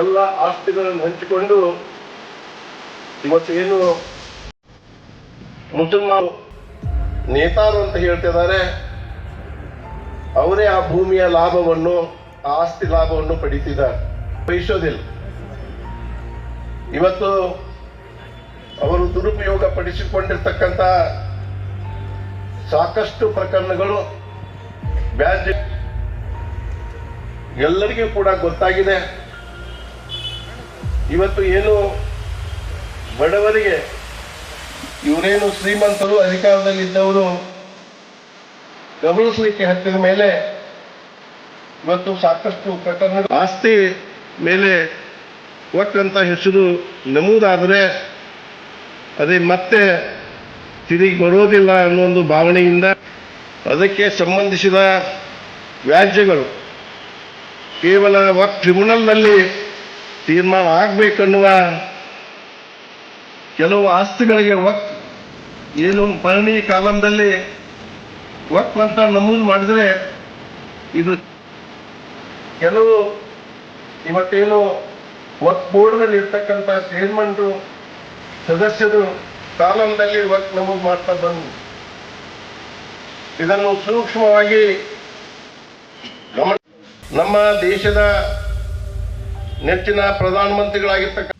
ಎಲ್ಲ ಆಸ್ತಿಗಳನ್ನು ಹಂಚಿಕೊಂಡು ಇವತ್ತು ಏನು ಮುಸಲ್ಮಾನ್ ನೇತಾರು ಅಂತ ಹೇಳ್ತಿದ್ದಾರೆ, ಅವರೇ ಆ ಭೂಮಿಯ ಲಾಭವನ್ನು ಆಸ್ತಿ ಲಾಭವನ್ನು ಪಡಿತಿದ್ದಾರೆ. ಬಯಸೋದಿಲ್ಲ. ಇವತ್ತು ಅವರು ದುರುಪಯೋಗ ಪಡಿಸಿಕೊಂಡಿರ್ತಕ್ಕಂಥ ಸಾಕಷ್ಟು ಪ್ರಕರಣಗಳು ಬ್ಯಾಜ್ ಎಲ್ಲರಿಗೂ ಕೂಡ ಗೊತ್ತಾಗಿದೆ. ಇವತ್ತು ಏನು ಬಡವರಿಗೆ ಇವರೇನು ಶ್ರೀಮಂತರು ಅಧಿಕಾರದಲ್ಲಿದ್ದವರು ಗಮನಿಸಲಿಕ್ಕೆ ಹತ್ತಿದ ಮೇಲೆ ಇವತ್ತು ಸಾಕಷ್ಟು ಪ್ರಕರಣ ಆಸ್ತಿ ಮೇಲೆ ಒಟ್ಟಂತ ಹೆಸರು ನಮೂದಾದರೆ ಅದೇ ಮತ್ತೆ ತಿರುಗಿ ಬರೋದಿಲ್ಲ ಅನ್ನೋ ಒಂದು ಭಾವನೆಯಿಂದ ಅದಕ್ಕೆ ಸಂಬಂಧಿಸಿದ ವ್ಯಾಜ್ಯಗಳು ಕೇವಲ ವಕ್ ತೀರ್ಮಾನ ಆಗ್ಬೇಕನ್ನುವ ಕೆಲವು ಆಸ್ತಿಗಳಿಗೆ ವಕ್ ಏನು ಪರಣಿ ಕಾಲಂದಲ್ಲಿ ವಕ್ ಅಂತ ನಮೂದು ಮಾಡಿದ್ರೆ ಇದು ಕೆಲವು ಇವತ್ತೇನು ವಕ್ ಬೋರ್ಡ್ನಲ್ಲಿ ಇರ್ತಕ್ಕಂಥ ಚೇರ್ಮನ್ರು ಸದಸ್ಯರು ಕಾಲಂದಲ್ಲಿ ವಕ್ ನಮೂದು ಮಾಡ್ತಾ ಬಂದು ಇದನ್ನು ಸೂಕ್ಷ್ಮವಾಗಿ ನಮ್ಮ ದೇಶದ ನೆಚ್ಚಿನ ಪ್ರಧಾನಮಂತ್ರಿಗಳಾಗಿರ್ತಕ್ಕ